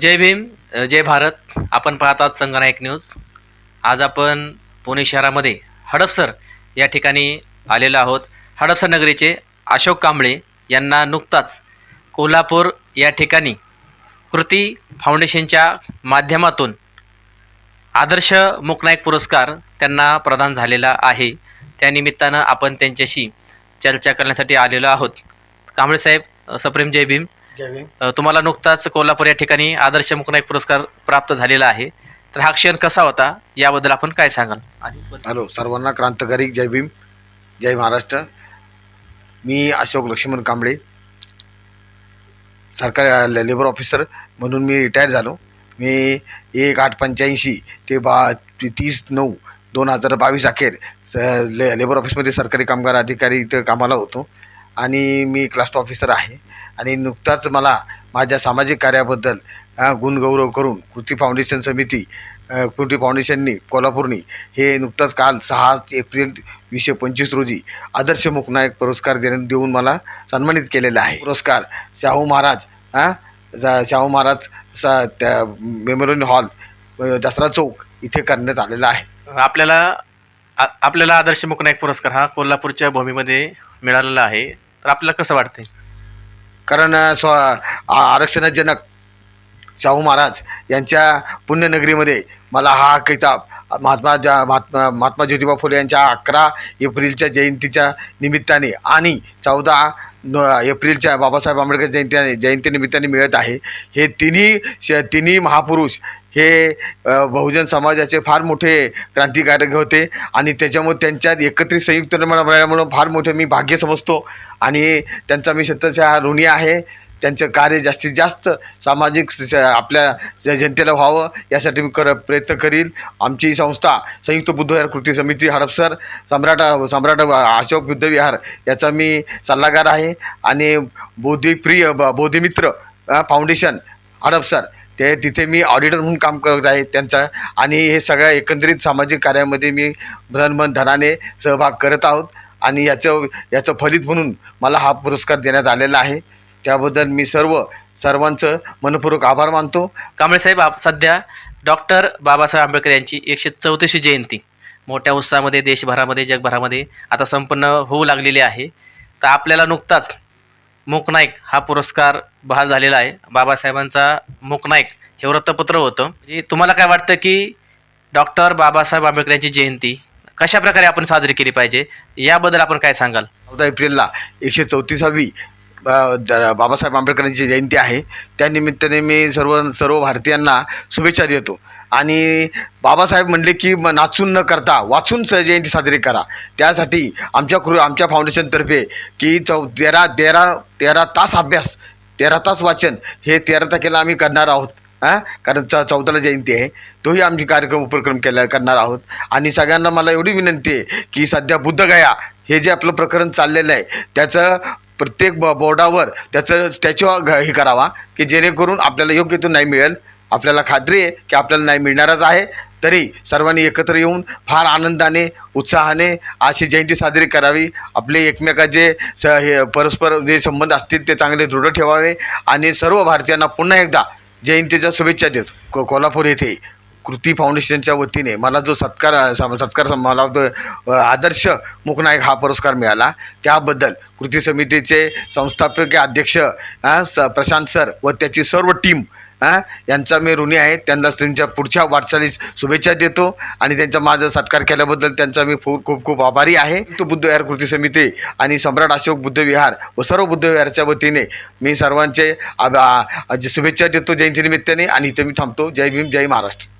जय भीम जय भारत. आपण पाहतात संगनायक न्यूज. आज आपण पुणे शहरामध्ये हडपसर या ठिकाणी आलेलो आहोत. हडपसर नगरीचे अशोक कांबळे यांना नुकताच कोल्हापूर या ठिकाणी कृती फाउंडेशनच्या माध्यमातून आदर्श मुकनायक पुरस्कार त्यांना प्रदान झालेला आहे. त्यानिमित्तानं आपण त्यांच्याशी चर्चा करण्यासाठी आलेलो आहोत. कांबळे साहेब सप्रेम जय भीम. जय भीम. अ, तुम्हाला नुकताच कोल्हापूर या ठिकाणी आदर्श मुकनायक पुरस्कार प्राप्त झालेला आहे. तर हा क्षण कसा होता? याबद्दल आपण काय सांगाल? हॅलो सर्वांना क्रांतकारी जय भीम जय महाराष्ट्र. मी अशोक लक्ष्मण कांबळे सरकारी लेबर ऑफिसर म्हणून मी रिटायर झालो. मी एक आठ पंच्याऐंशी ते बा ती- तीस नऊ दोन हजार बावीस अखेर स ले लेबर ऑफिसमध्ये सरकारी कामगार अधिकारी इथं कामाला होतो. आणि मी क्लास्ट ऑफिसर आहे. आणि नुकताच मला माझ्या सामाजिक कार्याबद्दल गुणगौरव करून कृती फाउंडेशन समिती कृती फाउंडेशननी कोल्हापूरनी हे नुकताच काल सहा एप्रिल वीसशे पंचवीस रोजी आदर्श मुकनायक पुरस्कार देण्यात देऊन मला सन्मानित केलेला आहे. पुरस्कार शाहू महाराज हां जा- शाहू महाराज सा त्या मेमोरियल हॉल दसरा चौक इथे करण्यात आलेला आहे. आपल्याला आ- आपल्याला आदर्श मुकनायक पुरस्कार हा कोल्हापूरच्या भूमीमध्ये मिळालेला आहे. तर आपल्याला कसं वाटतंय? कारण स्व आरक्षणजनक शाहू महाराज यांच्या पुण्यनगरीमध्ये मला हा किताब महात्मा ज्या महात्मा महात्मा ज्योतिबा फुले यांच्या अकरा एप्रिलच्या जयंतीच्या निमित्ताने आणि चौदा एप्रिलच्या बाबासाहेब आंबेडकर जयंती जयंतीनिमित्ताने मिळत आहे. हे तिन्ही श तिन्ही महापुरुष हे बहुजन समाजाचे फार मोठे क्रांतिकारक होते आणि त्याच्यामुळे त्यांच्यात एकत्रित संयुक्त मिळाल्यामुळं फार मोठे मी भाग्य समजतो आणि त्यांचा मी शतशः ऋणी आहे. त्यांचं कार्य जास्तीत जास्त सामाजिक आपल्या जनतेला व्हावं यासाठी मी कर प्रयत्न करील. आमची संस्था संयुक्त बुद्धविहार कृती समिती हडपसर सम्राट सम्राट अशोक बुद्धविहार याचा मी सल्लागार आहे. आणि बौद्धिप्रिय ब- बौद्धिमित्र फाउंडेशन हडपसर ते तिथे मी ऑडिटर म्हणून काम करत आहे त्यांचा. आणि हे सगळ्या एकंदरीत सामाजिक कार्यामध्ये मी धनमन धनाने सहभाग करत आहोत. आणि याचं याचं फलित म्हणून मला हा पुरस्कार देण्यात आलेला आहे. त्याबद्दल मी सर्व सर्वांचं मनपूर्वक आभार मानतो. कांबळे साहेब आप सध्या डॉक्टर बाबासाहेब आंबेडकर यांची एकशे चौतीसशी जयंती. मोठ्या उत्साहामध्ये देशभरामध्ये जगभरामध्ये आता संपन्न होऊ लागलेली आहे. तर आपल्याला नुकताच मूकनाईक हा पुरस्कार बहाल झालेला आहे. बाबासाहेबांचा मूकनाईक हे वृत्तपत्र होतं. म्हणजे तुम्हाला काय वाटतं की डॉक्टर बाबासाहेब आंबेडकर यांची जयंती कशा प्रकारे आपण साजरी केली पाहिजे? याबद्दल आपण काय सांगाल? चौदा एप्रिलला एकशे चौतीसावी बाबासाहेब आंबेडकरांची जयंती आहे. त्यानिमित्ताने मी सर्व सर्व भारतीयांना शुभेच्छा देतो. आणि बाबासाहेब म्हणले की नाचून न करता वाचून स जयंती साजरी करा. त्यासाठी आमच्या कृ आमच्या फाउंडेशनतर्फे की चौ तेरा तेरा तेरा तास अभ्यास तेरा तास वाचन हे तेरा तारखेला आम्ही करणार आहोत. हां कारण च चौदाला जयंती आहे. तोही आमची कार्यक्रम उपक्रम केला करणार आहोत. आणि सगळ्यांना मला एवढी विनंती आहे की सध्या बुद्धगया हे जे आपलं प्रकरण चाललेलं आहे त्याचं प्रत्येक ब बोर्डावर त्याचं स्टॅच्यू हे करावा की जेणेकरून आपल्याला योग्य तो नाही मिळेल. आपल्याला खात्री आहे की आपल्याला नाही मिळणारच आहे. तरी सर्वांनी एकत्र येऊन फार आनंदाने उत्साहाने अशी जयंती साजरी करावी. आपले एकमेकाचे स हे परस्पर जे संबंध असतील ते चांगले दृढ ठेवावे. आणि सर्व भारतीयांना पुन्हा एकदा जयंतीच्या शुभेच्छा देत. को कोल्हापूर येथे कृती फाउंडेशनच्या वतीने मला जो सत्कार सत्कार मला जो आदर्श मुखनायक हा पुरस्कार मिळाला त्याबद्दल कृती समितीचे संस्थापकीय अध्यक्ष स प्रशांत सर व त्याची सर्व टीम हां? यांचा मी ऋणी आहे. त्यांना त्यांच्या पुढच्या वाटचालीस शुभेच्छा देतो. आणि त्यांचा माझा सत्कार केल्याबद्दल त्यांचा मी खूप खूप खूप आभारी आहे. तो बुद्धविहार कृती समिती आणि सम्राट अशोक बुद्धविहार व सर्व बुद्धविहारच्या वतीने मी सर्वांचे शुभेच्छा देतो जयंतीनिमित्ताने. आणि इथे मी थांबतो. जय भीम जय महाराष्ट्र.